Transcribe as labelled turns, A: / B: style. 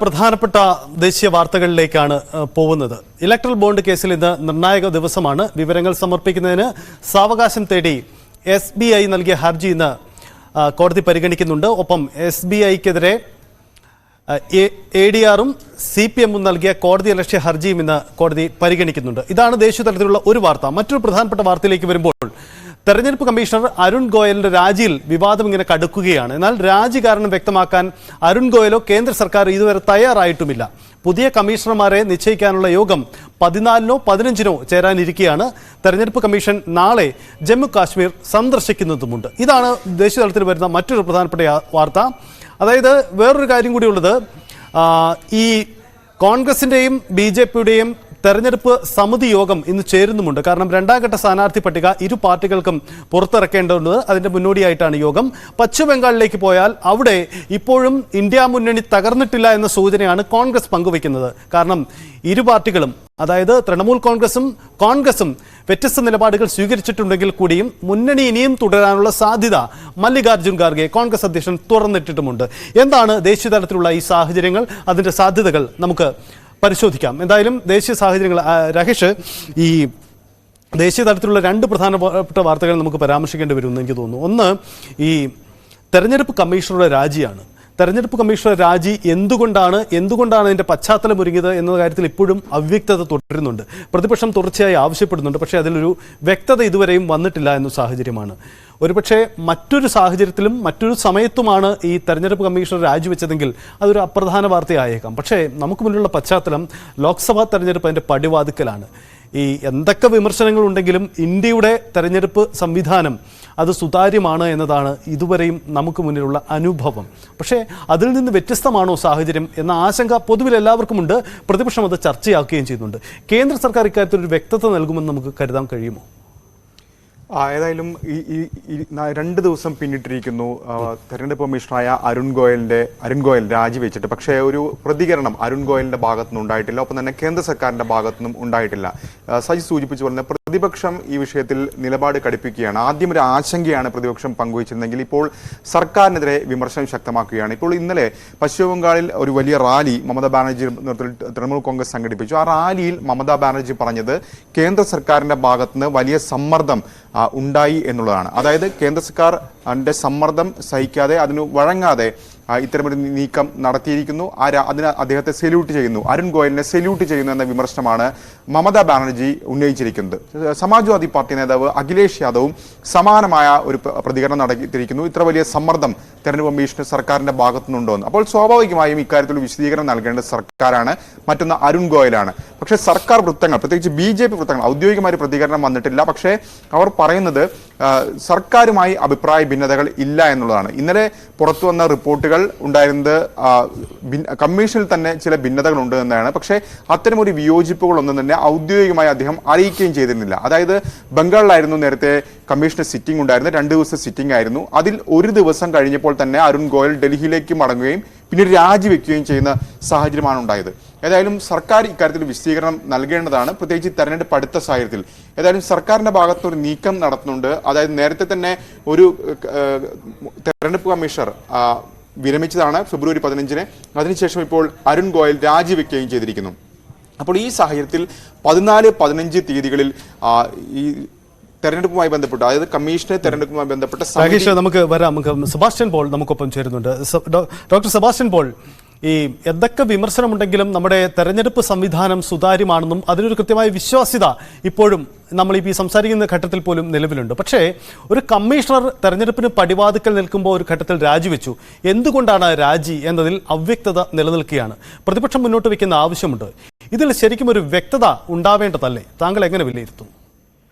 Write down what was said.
A: പ്രധാനപ്പെട്ട ദേശീയ വാർത്തകളിലേക്കാണ് പോകുന്നത്. ഇലക്ട്രൽ ബോണ്ട് കേസിൽ ഇന്ന് നിർണായക ദിവസമാണ്. വിവരങ്ങൾ സമർപ്പിക്കുന്നതിന് സാവകാശം തേടി എസ് ബി ഐ നൽകിയ ഹർജി ഇന്ന് കോടതി പരിഗണിക്കുന്നുണ്ട്. ഒപ്പം എസ് ബി ഐക്കെതിരെ എ ഡി ആറും സി പി എമ്മും നൽകിയ കോടതി ലക്ഷ്യ ഹർജിയും ഇന്ന് കോടതി പരിഗണിക്കുന്നുണ്ട്. ഇതാണ് ദേശീയ തലത്തിലുള്ള ഒരു വാർത്ത. മറ്റൊരു പ്രധാനപ്പെട്ട വാർത്തയിലേക്ക് വരുമ്പോൾ തെരഞ്ഞെടുപ്പ് കമ്മീഷണർ അരുൺ ഗോയലിന്റെ രാജിയിൽ വിവാദം ഇങ്ങനെ കടുക്കുകയാണ്. എന്നാൽ രാജി കാരണം വ്യക്തമാക്കാൻ അരുൺ ഗോയലോ കേന്ദ്ര സർക്കാർ ഇതുവരെ തയ്യാറായിട്ടുമില്ല. പുതിയ കമ്മീഷണർമാരെ നിശ്ചയിക്കാനുള്ള യോഗം പതിനാലിനോ പതിനഞ്ചിനോ ചേരാനിരിക്കെയാണ്. തെരഞ്ഞെടുപ്പ് കമ്മീഷൻ നാളെ ജമ്മു കാശ്മീർ സന്ദർശിക്കുന്നതുമുണ്ട്. ഇതാണ് ദേശീയ തലത്തിൽ വരുന്ന മറ്റൊരു പ്രധാനപ്പെട്ട വാർത്ത. അതായത് വേറൊരു കാര്യം കൂടിയുള്ളത് ഈ കോൺഗ്രസിന്റെയും ബി ജെ പിയുടെയും തെരഞ്ഞെടുപ്പ് സമിതി യോഗം ഇന്ന് ചേരുന്നുമുണ്ട്. കാരണം രണ്ടാം ഘട്ട സ്ഥാനാർത്ഥി പട്ടിക ഇരു പാർട്ടികൾക്കും പുറത്തിറക്കേണ്ടതുണ്ട്. അതിന്റെ മുന്നോടിയായിട്ടാണ് യോഗം. പശ്ചിമബംഗാളിലേക്ക് പോയാൽ അവിടെ ഇപ്പോഴും ഇന്ത്യ മുന്നണി തകർന്നിട്ടില്ല എന്ന സൂചനയാണ് കോൺഗ്രസ് പങ്കുവയ്ക്കുന്നത്. കാരണം ഇരു പാർട്ടികളും അതായത് തൃണമൂൽ കോൺഗ്രസും കോൺഗ്രസും വ്യത്യസ്ത നിലപാടുകൾ സ്വീകരിച്ചിട്ടുണ്ടെങ്കിൽ കൂടിയും മുന്നണി ഇനിയും തുടരാനുള്ള സാധ്യത മല്ലികാർജുൻ ഖാർഗെ കോൺഗ്രസ് അധ്യക്ഷൻ തുറന്നിട്ടിട്ടുമുണ്ട്. എന്താണ് ദേശീയ തലത്തിലുള്ള ഈ സാഹചര്യങ്ങൾ? അതിന്റെ സാധ്യതകൾ നമുക്ക് പരിശോധിക്കാം. എന്തായാലും ദേശീയ സാഹചര്യങ്ങൾ രഹേഷ് ഈ ദേശീയ തലത്തിലുള്ള രണ്ട് പ്രധാനപ്പെട്ട വാർത്തകൾ നമുക്ക് പരാമർശിക്കേണ്ടി വരുമെന്ന് എനിക്ക് തോന്നുന്നു. ഒന്ന് ഈ തെരഞ്ഞെടുപ്പ് കമ്മീഷണറുടെ രാജിയാണ്. തെരഞ്ഞെടുപ്പ് കമ്മീഷണർ രാജി എന്തുകൊണ്ടാണ് എന്തുകൊണ്ടാണ് അതിന്റെ പശ്ചാത്തലം ഒരുങ്ങിയത് എന്ന കാര്യത്തിൽ ഇപ്പോഴും അവ്യക്തത തുടരുന്നുണ്ട്. പ്രതിപക്ഷം തുടർച്ചയായി ആവശ്യപ്പെടുന്നുണ്ട് പക്ഷേ അതിലൊരു വ്യക്തത ഇതുവരെയും വന്നിട്ടില്ല എന്ന സാഹചര്യമാണ്. ഒരുപക്ഷെ മറ്റൊരു സാഹചര്യത്തിലും മറ്റൊരു സമയത്തുമാണ് ഈ തെരഞ്ഞെടുപ്പ് കമ്മീഷണർ രാജിവെച്ചതെങ്കിൽ അതൊരു അപ്രധാന വാർത്തയായേക്കാം. പക്ഷേ നമുക്ക് മുന്നിലുള്ള പശ്ചാത്തലം ലോക്സഭാ തെരഞ്ഞെടുപ്പ് അതിന്റെ പടിവാതുക്കലാണ്. ഈ എന്തൊക്കെ വിമർശനങ്ങൾ ഉണ്ടെങ്കിലും ഇന്ത്യയുടെ തെരഞ്ഞെടുപ്പ് സംവിധാനം അത് സുതാര്യമാണ് എന്നതാണ് ഇതുവരെയും നമുക്ക് മുന്നിലുള്ള അനുഭവം. പക്ഷേ അതിൽ നിന്ന് വ്യത്യസ്തമാണോ സാഹചര്യം എന്ന ആശങ്ക പൊതുവിൽ എല്ലാവർക്കുമുണ്ട് പ്രതിപക്ഷം അത് ചർച്ചയാക്കുകയും ചെയ്യുന്നുണ്ട്. കേന്ദ്ര സർക്കാർ ഇക്കാര്യത്തിൽ ഒരു വ്യക്തത നൽകുമെന്ന് നമുക്ക് കരുതാൻ കഴിയുമോ?
B: ഏതായാലും ഈ രണ്ട് ദിവസം പിന്നിട്ടിരിക്കുന്നു. തെരഞ്ഞെടുപ്പ് കമ്മീഷണറായ അരുൺ ഗോയലിന്റെ അരുൺ ഗോയൽ രാജിവെച്ചിട്ട്. പക്ഷേ ഒരു പ്രതികരണം അരുൺ ഗോയലിന്റെ ഭാഗത്തുനിന്ന് ഉണ്ടായിട്ടില്ല ഒപ്പം തന്നെ കേന്ദ്ര സർക്കാരിന്റെ ഭാഗത്തുനിന്നും ഉണ്ടായിട്ടില്ല. സജി സൂചിപ്പിച്ചു പറഞ്ഞ പ്രതിപക്ഷം ഈ വിഷയത്തിൽ നിലപാട് കടുപ്പിക്കുകയാണ്. ആദ്യം ഒരു ആശങ്കയാണ് പ്രതിപക്ഷം പങ്കുവച്ചിരുന്നെങ്കിൽ ഇപ്പോൾ സർക്കാരിനെതിരെ വിമർശനം ശക്തമാക്കുകയാണ്. ഇപ്പോൾ ഇന്നലെ പശ്ചിമ ബംഗാളിൽ ഒരു വലിയ റാലി മമതാ ബാനർജി നേതൃത്വത്തിൽ തൃണമൂൽ കോൺഗ്രസ് സംഘടിപ്പിച്ചു. ആ റാലിയിൽ മമതാ ബാനർജി പറഞ്ഞത് കേന്ദ്ര സർക്കാരിന്റെ ഭാഗത്തുനിന്ന് വലിയ സമ്മർദ്ദം ഉണ്ടായി എന്നുള്ളതാണ്. അതായത് കേന്ദ്ര സർക്കാർ സമ്മർദ്ദം സഹിക്കാതെ അതിന് വഴങ്ങാതെ ഇത്തരമൊരു നീക്കം നടത്തിയിരിക്കുന്നു. ആ രാ- അതിന് അദ്ദേഹത്തെ സെല്യൂട്ട് ചെയ്യുന്നു. അരുൺ ഗോയലിനെ സെല്യൂട്ട് ചെയ്യുന്നു എന്ന വിമർശനമാണ് മമതാ ബാനർജി ഉന്നയിച്ചിരിക്കുന്നത്. സമാജ്വാദി പാർട്ടി നേതാവ് അഖിലേഷ് യാദവും സമാനമായ ഒരു പ്രതികരണം നടത്തിയിരിക്കുന്നു ഇത്ര വലിയ സമ്മർദ്ദം തെരഞ്ഞെടുപ്പ് കമ്മീഷന് സർക്കാരിന്റെ ഭാഗത്തുനിന്നുണ്ടോ എന്ന് അപ്പോൾ സ്വാഭാവികമായും ഇക്കാര്യത്തിൽ വിശദീകരണം നൽകേണ്ടത് സർക്കാരാണ്. മറ്റൊന്ന് അരുൺ ഗോയലാണ്. പക്ഷേ സർക്കാർ വൃത്തങ്ങൾ പ്രത്യേകിച്ച് ബി വൃത്തങ്ങൾ ഔദ്യോഗികമായ പ്രതികരണം വന്നിട്ടില്ല. പക്ഷേ അവർ പറയുന്നത് സർക്കാരുമായി അഭിപ്രായ ഭിന്നതകൾ ഇല്ല എന്നുള്ളതാണ്. ഇന്നലെ പുറത്തു വന്ന റിപ്പോർട്ടുകൾ ഉണ്ടായിരുന്നത് കമ്മീഷനിൽ തന്നെ ചില ഭിന്നതകൾ ഉണ്ട് എന്നാണ്. പക്ഷേ അത്തരമൊരു വിയോജിപ്പുകളൊന്നും തന്നെ ഔദ്യോഗികമായി അദ്ദേഹം അറിയിക്കുകയും ചെയ്തിരുന്നില്ല. അതായത് ബംഗാളിലായിരുന്നു നേരത്തെ കമ്മീഷന്റെ സിറ്റിംഗ് ഉണ്ടായിരുന്നത്. രണ്ട് ദിവസത്തെ സിറ്റിംഗ് ആയിരുന്നു. അതിൽ ഒരു ദിവസം കഴിഞ്ഞപ്പോൾ തന്നെ അരുൺ ഗോയൽ ഡൽഹിയിലേക്ക് മടങ്ങുകയും പിന്നീട് രാജിവെക്കുകയും ചെയ്യുന്ന സാഹചര്യമാണ് ഉണ്ടായത്. ഏതായാലും സർക്കാർ ഇക്കാര്യത്തിൽ വിശദീകരണം നൽകേണ്ടതാണ്. പ്രത്യേകിച്ച് തെരഞ്ഞെടുപ്പ് അടുത്ത സാഹചര്യത്തിൽ. ഏതായാലും സർക്കാരിന്റെ ഭാഗത്ത് ഒരു നീക്കം നടത്തുന്നുണ്ട്. അതായത് നേരത്തെ തന്നെ ഒരു തെരഞ്ഞെടുപ്പ് കമ്മീഷണർ വിരമിച്ചതാണ് ഫെബ്രുവരി പതിനഞ്ചിന്. അതിനുശേഷം ഇപ്പോൾ അരുൺ ഗോയൽ രാജിവെക്കുകയും ചെയ്തിരിക്കുന്നു. അപ്പോൾ ഈ സാഹചര്യത്തിൽ പതിനാല് പതിനഞ്ച് തീയതികളിൽ ഈ തെരഞ്ഞെടുപ്പുമായി ബന്ധപ്പെട്ട്. അതായത് കമ്മീഷനെ തെരഞ്ഞെടുപ്പുമായി ബന്ധപ്പെട്ട
A: രാകേഷ് നമുക്ക് വരാം. നമുക്ക് സെബാസ്റ്റ്യൻ പോൾ നമുക്കൊപ്പം ചേരുന്നുണ്ട്. ഡോക്ടർ സെബാസ്റ്റ്യൻ പോൾ ഈ എന്തൊക്കെ വിമർശനമുണ്ടെങ്കിലും നമ്മുടെ തെരഞ്ഞെടുപ്പ് സംവിധാനം സുതാര്യമാണെന്നും അതിനൊരു കൃത്യമായ വിശ്വാസ്യത ഇപ്പോഴും നമ്മൾ ഈ സംസാരിക്കുന്ന ഘട്ടത്തിൽ പോലും നിലവിലുണ്ട്. പക്ഷേ ഒരു കമ്മീഷണർ തെരഞ്ഞെടുപ്പിന് പടിവാതിക്കൽ നിൽക്കുമ്പോൾ ഒരു ഘട്ടത്തിൽ രാജിവെച്ചു. എന്തുകൊണ്ടാണ് രാജി എന്നതിൽ അവ്യക്തത നിലനിൽക്കുകയാണ്? പ്രതിപക്ഷം മുന്നോട്ട് വയ്ക്കുന്ന ആവശ്യമുണ്ട്. ഇതിൽ ശരിക്കും ഒരു വ്യക്തത ഉണ്ടാവേണ്ടതല്ലേ? താങ്കൾ എങ്ങനെ വിലയിരുത്തുന്നു